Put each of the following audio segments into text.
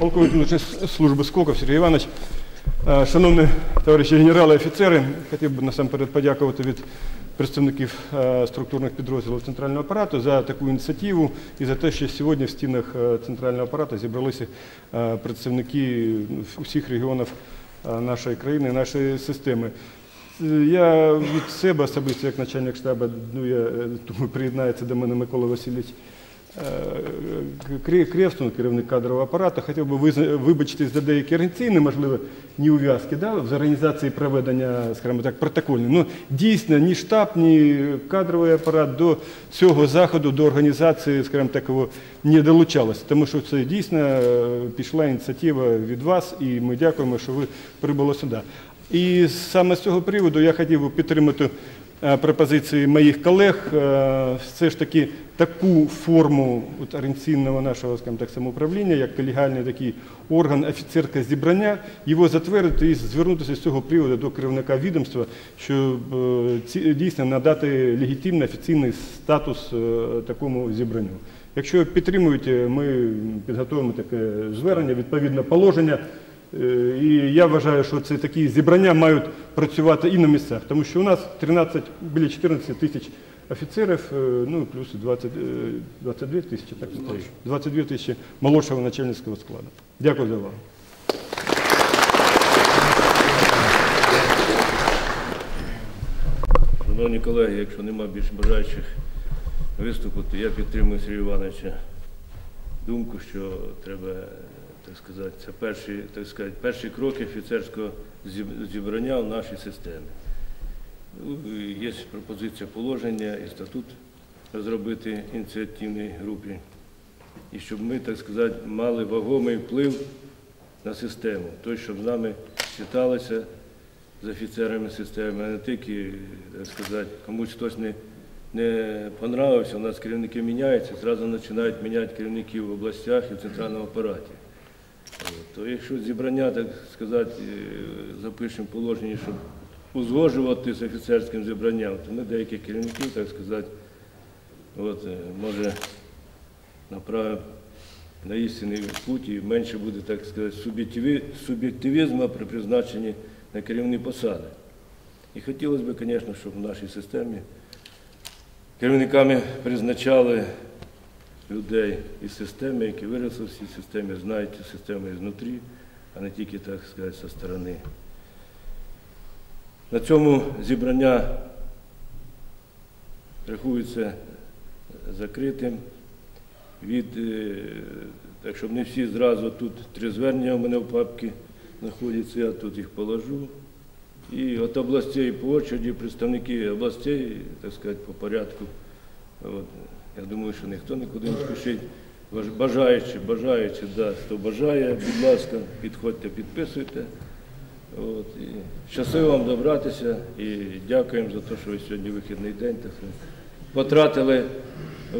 Полковник внутрішньої служби Скоков Сергій Іванович. Е, Шановні товариші генерали і офіцери, хотів би насамперед подякувати від представників е, структурних підрозділів центрального апарату за таку ініціативу і за те, що сьогодні в стінах е, центрального апарату зібралися представники усіх регіонів нашої країни, нашої системи. Я від себе особисто, як начальник штабу, ну, я думаю, приєднається до мене Микола Васильович Крі- керівник кадрового апарату, хотів би вибачитись за деякі організаційні, можливо, неув'язки да, в організації проведення, скажімо так, протокольних. Ну, дійсно, ні штаб, ні кадровий апарат до цього заходу, до організації, скажімо так, його не долучалося, тому що це дійсно е, пішла ініціатива від вас, і ми дякуємо, що ви прибули сюди. І саме з цього приводу я хотів би підтримати е, пропозиції моїх колег, е, все ж таки таку форму от, організаційного нашого скажімо так, самоуправління, як колегіальний такий орган офіцерське зібрання, його затвердити і звернутися з цього приводу до керівника відомства, щоб е, ці- дійсно надати легітимний офіційний статус е, такому зібранню. Якщо підтримуєте, ми підготуємо таке звернення, відповідне положення. Е, І я вважаю, що це такі зібрання мають працювати і на місцях, тому що у нас 13, біля 14 тисяч офіцерів, е, ну плюс 20, е, 22 тисячі, так 22 тисячі молодшого начальницького складу. Дякую за увагу. Шановні колеги, якщо нема більше бажаючих виступити, я підтримую Сергія Івановича думку, що треба, так сказати, це перші, так сказати, перші кроки офіцерського зібрання в нашій системі. Ну, Є пропозиція положення і статут розробити ініціативній групі. І щоб ми, так сказати, мали вагомий вплив на систему, той, щоб з нами читалося з офіцерами системи, а не тільки, так сказати, комусь хтось не, не понравився, у нас керівники міняються, зразу починають міняти керівників в областях і в центральному апараті. То якщо зібрання, так сказати, е, запишемо положення, щоб узгоджувати з офіцерським зібранням, то ми деяких керівників, так сказати, от, е, може направимо на істинний путь і менше буде, так сказати, суб'єктивізму при призначенні на керівні посади. І хотілося б, звісно, щоб в нашій системі керівниками призначали людей із системи, які виросли в цій системі, знають цю систему ізнутрі, а не тільки, так сказати, зі сторони. На цьому зібрання рахується закритим від, е, так щоб не всі зразу тут три звернення у мене в папці знаходяться, я тут їх положу. І от областей по очереді, представники областей, так сказати, по порядку. От. Я думаю, що ніхто нікуди не спішить. Бажаючи, бажаючи, да, хто бажає, будь ласка, підходьте, підписуйте. От. І щасливо вам добратися і дякуємо за те, що ви сьогодні вихідний день так потратили.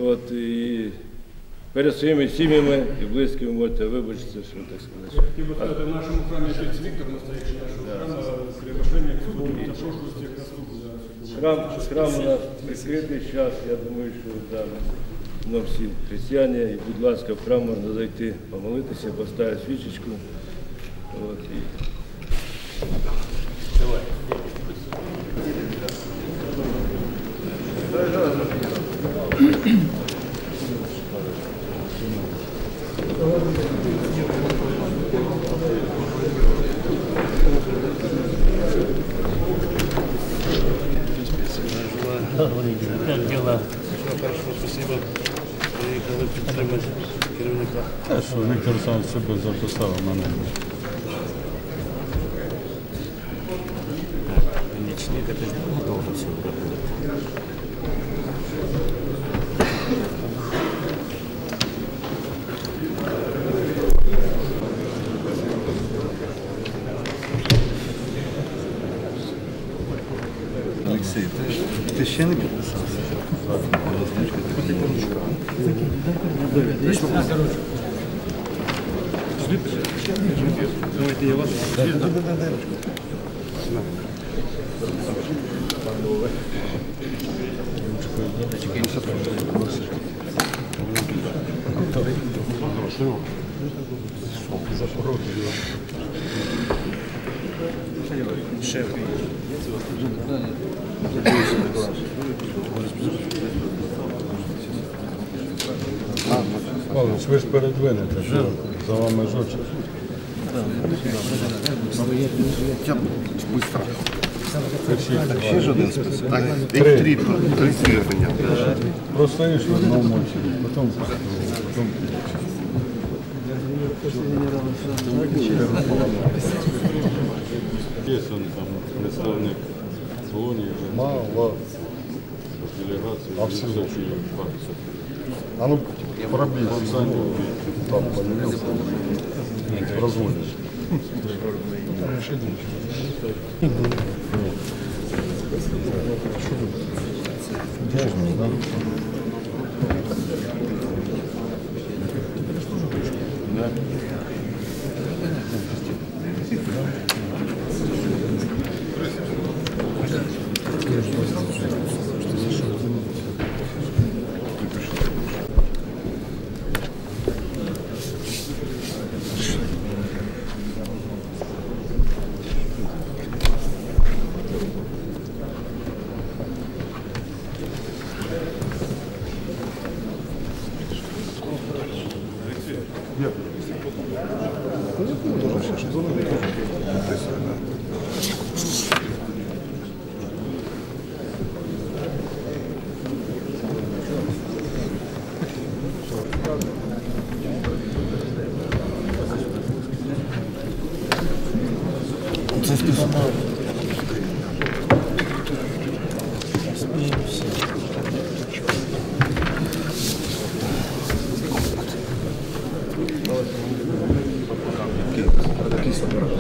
От, і перед своїми сім'ями і близькими можете вибачитися, що так сказати. Хотів би сказати, в нашому храмі отець Віктор, настоящий нашого храму, приглашення к службі, запрошую всіх на службу зараз. Храм, храм у нас прикритий час, я думаю, що да, ну, всі християни, і, будь ласка, в храм можна зайти, помолитися, поставити свічечку. От, і... Как дела? Хорошо, спасибо. Приїхали підтримати керівника. Те, що Віктор Олександрович себе записав, а мене. ні. Помічник, это же недолго все работает. священник подписался. Ну, это я вас. Да, да, да, да. Шеф. Да, нет. Павлович, ви ж передвинете, що за вами ж один список. Так, три, три потім Є там представник колонии Мало. Делегации. Абсолютно. А ну, пробей. Там появился. Разводишь. Держим, да? Це список. Спіємося. Gracias.